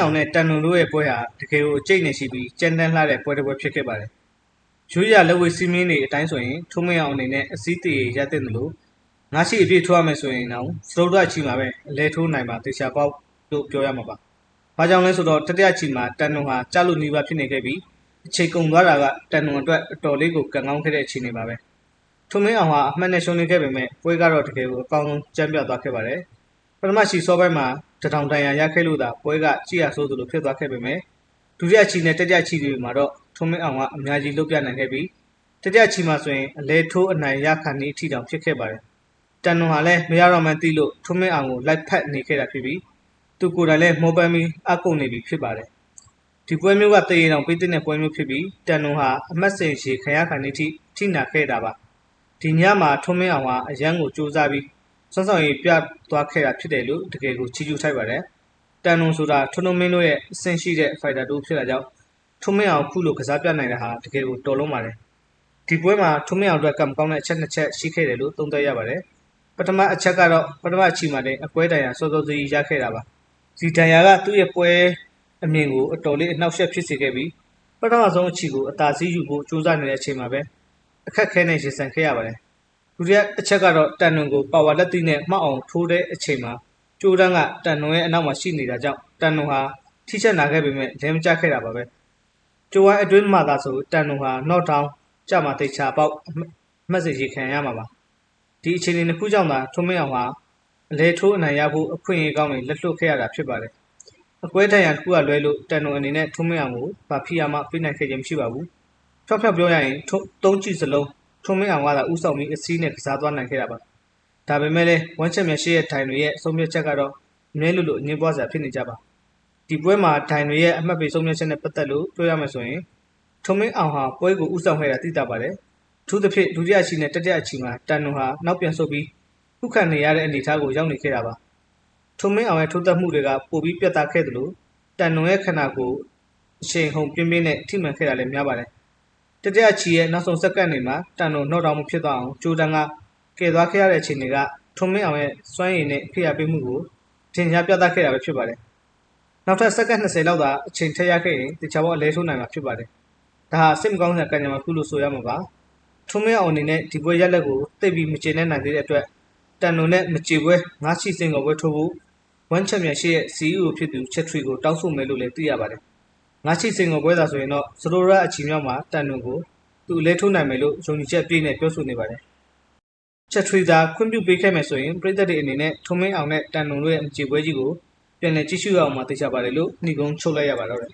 င်းအောင်နဲ့တန်နုံတို့ရဲ့ပွဲဟာတကယ်ကိုအကျိတ်နေရှိပြီးကြမ်းတမ်းလှတဲ့ပွဲတစ်ပွဲဖြစ်ခဲ့ပါတယ်။ရိုးရလက်ဝဲစီးမင်းတွေအတိုင်းဆိုရင်ထုံးမင်းအောင်အနေနဲ့အစည်းတရေရတဲ့လို့ငါရှိအပြည့်ထိုးရမယ်ဆိုရင်တော့စတုဒ္ဒချီမှာပဲအလဲထိုးနိုင်မှာတေချာပေါက်လို့ပြောရမှာပါ။ဘာကြောင့်လဲဆိုတော့တတိယချီမှာတန်နုံဟာကြားလို့နီးပါးဖြစ်နေခဲ့ပြီးအချိန်ကုန်သွားတာကတန်နုံအတွက်အတော်လေးကိုကံကောင်းခဲ့တဲ့အခြေအနေပါပဲ။ထုံးမင်းအောင်ဟာအမှတ်နဲ့ရှုံးနေခဲ့ပေမဲ့ပွဲကတော့တကယ်ကိုအကောင်းဆုံးကြမ်းပြသွားခဲ့ပါတယ်။ပထမရှိစောပိုင်းမှာ တထောင်တန်ရာရခဲ့လို့သာပွဲကကြည့်ရဆိုးသလိုဖြစ်သွားခဲ့ပေမဲ့ဒုတိယချီနဲ့တတိယချီတွေမှာတော့ထုံးမင်းအောင်ကအများကြီးလုတ်ပြနိုင်ခဲ့ပြီးတတိယချီမှာဆိုရင်အလဲထိုးအနိုင်ရခံနေအထိတောင်ဖြစ်ခဲ့ပါတယ်။တန်နုံဟာလည်းမရတော့မှန်းသိလို့ထုံးမင်းအောင်ကိုလိုက်ဖက်နေခဲ့တာဖြစ်ပြီးသူကိုယ်တိုင်လည်းမောပန်းပြီးအကုတ်နေပြီဖြစ်ပါတယ်။ဒီပွဲမျိုးကတရေတောင်ပေးတဲ့ပွဲမျိုးဖြစ်ပြီးတန်နုံဟာအမတ်စင်ရှည်ခံရခံနေထိထိနာခဲ့တာပါ။ဒီညမှာထုံးမင်းအောင်ကအရန်ကိုစူးစမ်းပြီး စွမ်းဆောင်ရည်ပြသွားခဲ့တာဖြစ်တယ်လို့တကယ်ကိုချီးကျူးထိုက်ပါတယ်။တန်နုံဆိုတာထွန်းထွန်းမင်းတို့ရဲ့အဆင့်ရှိတဲ့ဖိုက်တာတို့ဖြစ်တာကြောင့်ထုံးမင်းအောင်ခုလိုကစားပြနိုင်တာဟာတကယ်ကိုတော်လုံးပါတယ်။ဒီပွဲမှာထုံးမင်းအောင်အတွက်ကံကောင်းတဲ့အချက်နှစ်ချက်ရှိခဲ့တယ်လို့သုံးသပ်ရပါတယ်။ပထမအချက်ကတော့ပထမအချီမှာတဲ့အကွဲတန်ရာစောစောစီးရခဲ့တာပါ။ဒီတန်ရာကသူ့ရဲ့ပွဲအမြင်ကိုအတော်လေးအနှောက်အယှက်ဖြစ်စေခဲ့ပြီးပထမဆုံးအချီကိုအသာစီးယူဖို့ကြိုးစားနေတဲ့အချိန်မှာပဲအခက်ခဲနဲ့ရင်ဆိုင်ခဲ့ရပါတယ်။ ဒုတိယအချက်ကတော့တန်နုံကိုပါဝါလက်သီးနဲ့မှောက်အောင်ထိုးတဲ့အချိန်မှာကျိုးတန်းကတန်နုံရဲ့အနောက်မှာရှိနေတာကြောင့်တန်နုံဟာထိချက်နာခဲ့ပေမဲ့လဲမကျခဲ့တာပါပဲ။ကျိုးဝိုင်းအတွင်းမှာသာဆိုတန်နုံဟာ knock down ကြမှာတိတ်ချပေါက်အမှတ်စီရေခံရမှာပါ။ဒီအခြေအနေနှစ်ခုကြောင့်သာထုံးမင်းအောင်ဟာအလဲထိုးအနိုင်ရဖို့အခွင့်အရေးကောင်းတွေလက်လွတ်ခဲ့ရတာဖြစ်ပါတယ်။အကွဲတန်ရန်တစ်ခုကလွဲလို့တန်နုံအနေနဲ့ထုံးမင်းအောင်ကိုဗာဖီယာမှပြနိုင်ခဲ့ခြင်းမရှိပါဘူး။ဖြောက်ဖြောက်ပြောရရင်သုံးကြည့်စလုံး ထုံးမင်းအောင်ကသာဥဆောင်ပြီးအစည်းနဲ့ကစားသွားနိုင်ခဲ့တာပါ။ဒါပေမဲ့လည်းဝမ်ချက်မြရှိရဲ့ထိုင်တွေရဲ့ဆုံးဖြတ်ချက်ကတော့အမြဲလိုလိုအငင်းပွားစရာဖြစ်နေကြပါဒီပွဲမှာထိုင်တွေရဲ့အမှတ်ပေးဆုံးဖြတ်ချက်နဲ့ပတ်သက်လို့ပြောရမယ်ဆိုရင်ထုံမင်းအောင်ဟာပွဲကိုဥဆောင်ခဲ့တာသိတာပါတယ်။ထူးသဖြင့်ဒုတိယချီနဲ့တတိယချီမှာတန်နုံဟာနောက်ပြန်ဆုတ်ပြီးခုခံနေရတဲ့အနေအထားကိုရောက်နေခဲ့တာပါ။ထုံမင်းအောင်ရဲ့ထိုးသက်မှုတွေကပိုပြီးပြတ်သားခဲ့တယ်လို့တန်နုံရဲ့ခန္ဓာကိုယ်အချိန်ဟုန်ပြင်းပြင်းနဲ့ထိမှန်ခဲ့တာလည်းများပါတယ်။ တတိယချီရဲ့နောက်ဆုံးစက္ကန့်တွေမှာတန်နုံနှော့တောင်မှုဖြစ်သွားအောင်ဂျိုဒန်ကကယ်သွားခဲ့ရတဲ့အခြေအနေကထုံမင်းအောင်ရဲ့စွမ်းရည်နဲ့ဖိအားပေးမှုကိုထင်ရှားပြသခဲ့တာပဲဖြစ်ပါတယ်။နောက်ထပ်စက္ကန့်20လောက်သာအချိန်ထည့်ရခဲ့ရင်တခြားဘောအလဲထိုးနိုင်မှာဖြစ်ပါတယ်။ဒါဟာစိတ်မကောင်းစရာကံကြမ္မာခုလို့ဆိုရမှာပါ။ထုံမင်းအောင်အနေနဲ့ဒီပွဲရက်လက်ကိုသိပ်ပြီးမကျေနပ်နိုင်သေးတဲ့အတွက်တန်နုံနဲ့မကြေပွဲငါးချီစင်ကိုပွဲထိုးဖို့ဝမ်ချက်မြန်ရှိရဲ့ CEO ဖြစ်သူချက်ထရီကိုတောင်းဆိုမယ်လို့လည်းသိရပါတယ်။ ငါးချီစင်ကိုပွဲသာဆိုရင်တော့စရိုရာအချီမြောက်မှာတန်နုံကိုသူအလဲထိုးနိုင်မယ်လို့ယုံကြည်ချက်ပြည့်နဲ့ပြောဆိုနေပါတယ်။ချက်ထရီသာခွင့်ပြုပေးခဲ့မယ်ဆိုရင်ပြည်သက်တွေအနေနဲ့ထုံမင်းအောင်နဲ့တန်နုံတို့ရဲ့မကြေပွဲကြီးကိုပြန်လည်ကြည့်ရှုရအောင်မှာသိချပါတယ်လို့နှီးကုန်းချုပ်လိုက်ရပါတော့တယ်